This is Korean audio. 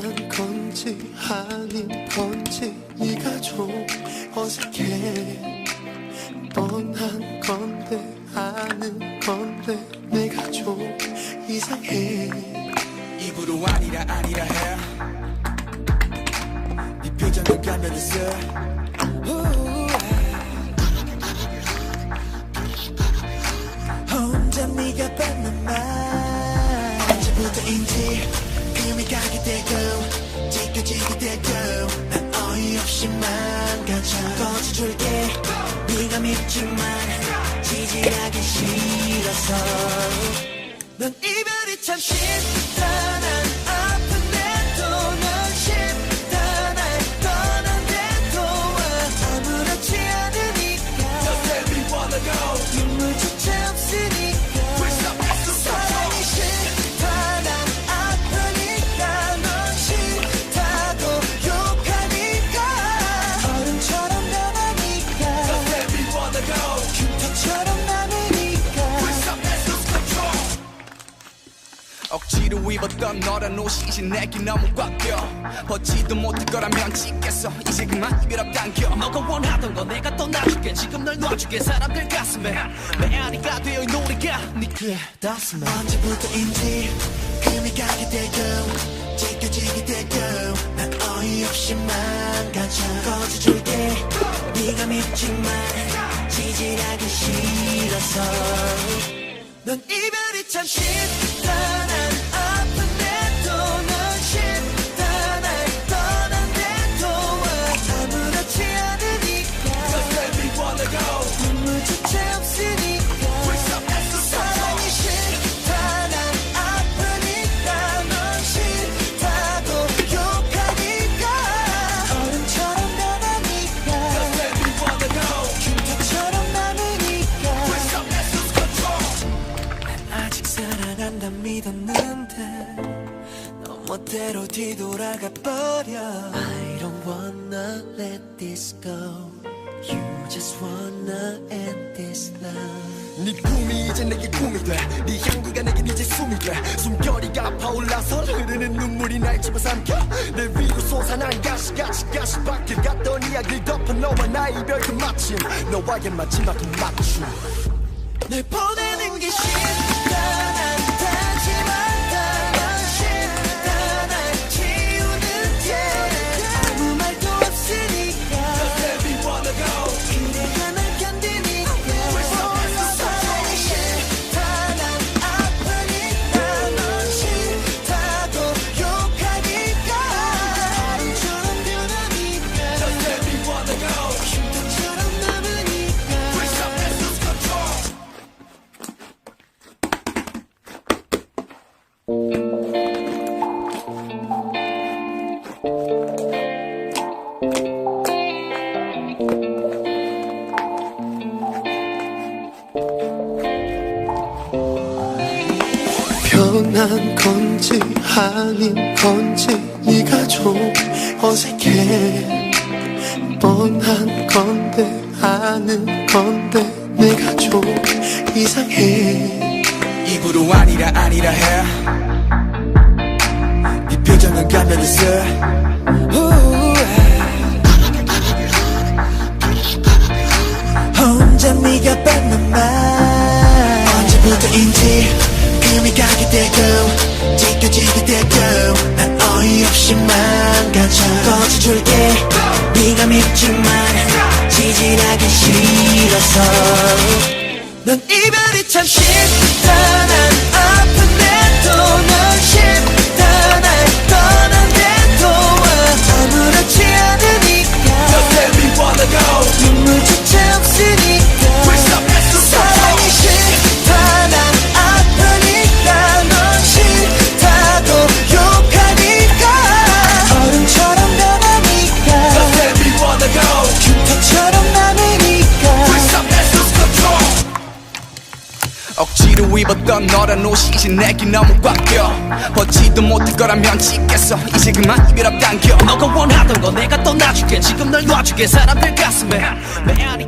변한 건지 아닌 건지 네가 좀 어색해 뻔한 건데 아는 건데 내가 좀 이상해 입으로 아니라 아니라 해. 네 표정은 가면있어. 어이없이 망가져. 꺼져줄게. 네가 믿지만 지지하기 싫어서. 넌 이별이 참 쉽다 억지로 입었던 너란 옷이 이제 내게 너무 꽉껴. 벗지도 못할 거라면 찍겠어. 이제 그만 이별 당겨. 너가 원하던 거 내가 떠나줄게. 지금 널 놔줄게. 사람들 가슴에. 메아리가 되어 이 노래가 네그 가슴에 언제부터인지 금이 가게 되고 찢겨지게 되고 난 어이없이 망가져. 꺼져줄게. 네가 믿지만 지지하기 싫어서. 넌 이별이 참 쉽다 다 믿었는데 너 멋대로 뒤돌아가 버려. I don't wanna let this go. You just wanna end this love. 네 꿈이 이제 내게 꿈이 돼네 향기가 내겐 이제 숨이 돼. 숨결이가 파올라서 흐르는 눈물이 날 집어삼켜. 내 위로 솟아난 가시같이 가시밭길 갔던 이야기를 덮어 너와 나의 이별 그 마침. 너와의 마지막 그 맞춤 널 보내는 게 싫다 변한 건지 아닌 건지 네가 좀 어색해. 뻔한 건데 아는 건데 내가 좀 이상해. 입으로 아니라 아니라 해. 네 표정은 가면 있어. 혼자 네가 뱉는 말? 언제부터인지 금이 가게 되고 찢겨지게 되고 난 어이없이 망가져. 꺼져줄게. 네가 믿지만 지지하기 싫어서. 넌 이별이 참 쉽다 억지로 입었던 너란 옷이 이제 내게 너무 꽉껴. 벗지도 못할 거라면 찍겠어. 이제 그만 이별 당겨. 너가 원하던 거 내가 떠나줄게. 지금 널 놔줄게. 사람들 가슴에. 메아리